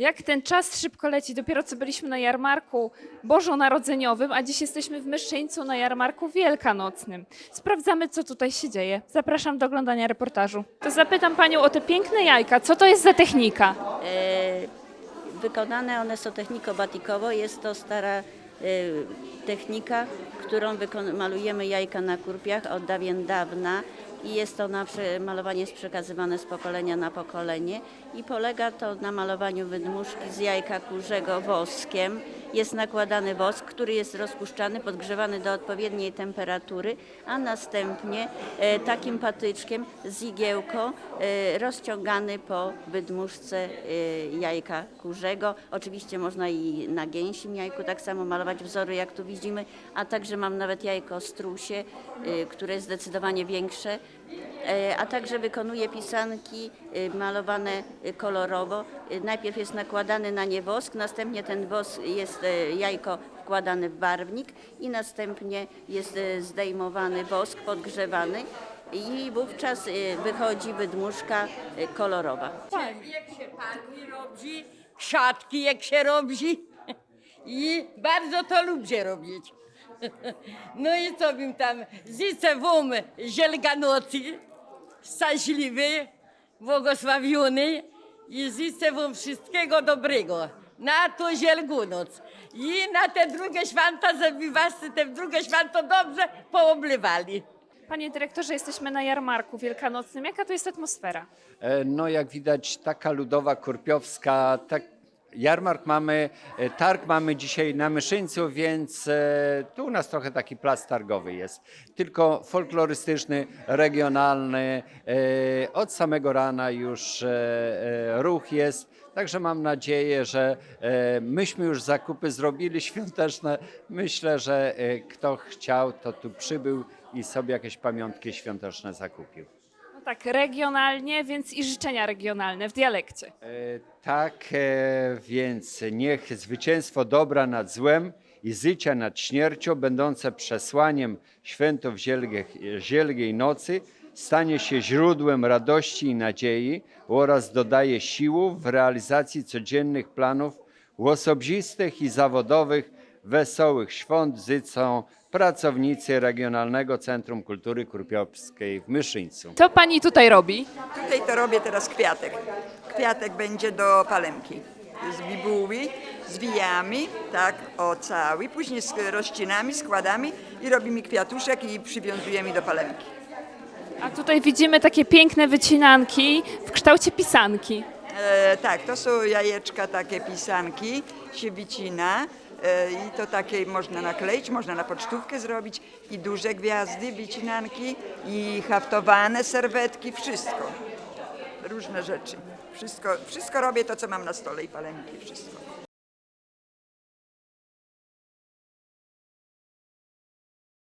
Jak ten czas szybko leci. Dopiero co byliśmy na jarmarku bożonarodzeniowym, a dziś jesteśmy w Myszyńcu na jarmarku wielkanocnym. Sprawdzamy, co tutaj się dzieje. Zapraszam do oglądania reportażu. To zapytam panią o te piękne jajka. Co to jest za technika? E, Wykonane one są techniką batikowo. Jest to stara e, technika, którą malujemy jajka na kurpiach od dawien dawna i jest to na malowanie jest przekazywane z pokolenia na pokolenie i polega to na malowaniu wydmuszki z jajka kurzego woskiem. Jest nakładany wosk, który jest rozpuszczany, podgrzewany do odpowiedniej temperatury, a następnie e, takim patyczkiem z igiełką e, rozciągany po wydmuszce e, jajka kurzego. Oczywiście można i na gęsim jajku tak samo malować wzory, jak tu widzimy, a także mam nawet jajko strusie, które jest zdecydowanie większe, a także wykonuję pisanki e, malowane e, kolorowo. E, Najpierw jest nakładany na nie wosk, następnie ten wosk jest e, jajko wkładane w barwnik i następnie jest e, zdejmowany wosk, podgrzewany i wówczas e, wychodzi wydmuszka e, kolorowa. Jak się parki robi, siatki jak się robi i bardzo to lubię robić. No i co bym tam, życzę wam Zielganocy, szczęśliwy, błogosławiony i życzę wam wszystkiego dobrego na to Zielgunoc i na te drugie święta, żeby was te drugie święto dobrze pooblewali. Panie dyrektorze, jesteśmy na jarmarku wielkanocnym. Jaka to jest atmosfera? E, No jak widać taka ludowa, kurpiowska, tak jarmark mamy, e, targ mamy dzisiaj na Myszyńcu, więc e, tu u nas trochę taki plac targowy jest. Tylko folklorystyczny, regionalny, e, od samego rana już ruch jest. Także mam nadzieję, że myśmy już zakupy zrobili świąteczne. Myślę, że kto chciał, to tu przybył i sobie jakieś pamiątki świąteczne zakupił. Tak, regionalnie, więc i życzenia regionalne w dialekcie. E, Tak, e, więc niech zwycięstwo dobra nad złem i życia nad śmiercią, będące przesłaniem świętów zielgiej, zielgiej nocy, stanie się źródłem radości i nadziei oraz dodaje sił w realizacji codziennych planów osobistych i zawodowych, wesołych świąt życzą pracownicy Regionalnego Centrum Kultury Kurpiowskiej w Myszyńcu. Co pani tutaj robi? Tutaj to robię teraz kwiatek. Kwiatek będzie do palemki. Z bibuły, zwijamy, tak, o cały, później z rozcinamy, składamy i robimy kwiatuszek i przywiązujemy do palemki. A tutaj widzimy takie piękne wycinanki w kształcie pisanki. E, tak, to są jajeczka, takie pisanki, się wycina i to takie można nakleić, można na pocztówkę zrobić i duże gwiazdy, wycinanki i haftowane serwetki, wszystko. Różne rzeczy. Wszystko, wszystko robię to, co mam na stole i palemki, wszystko.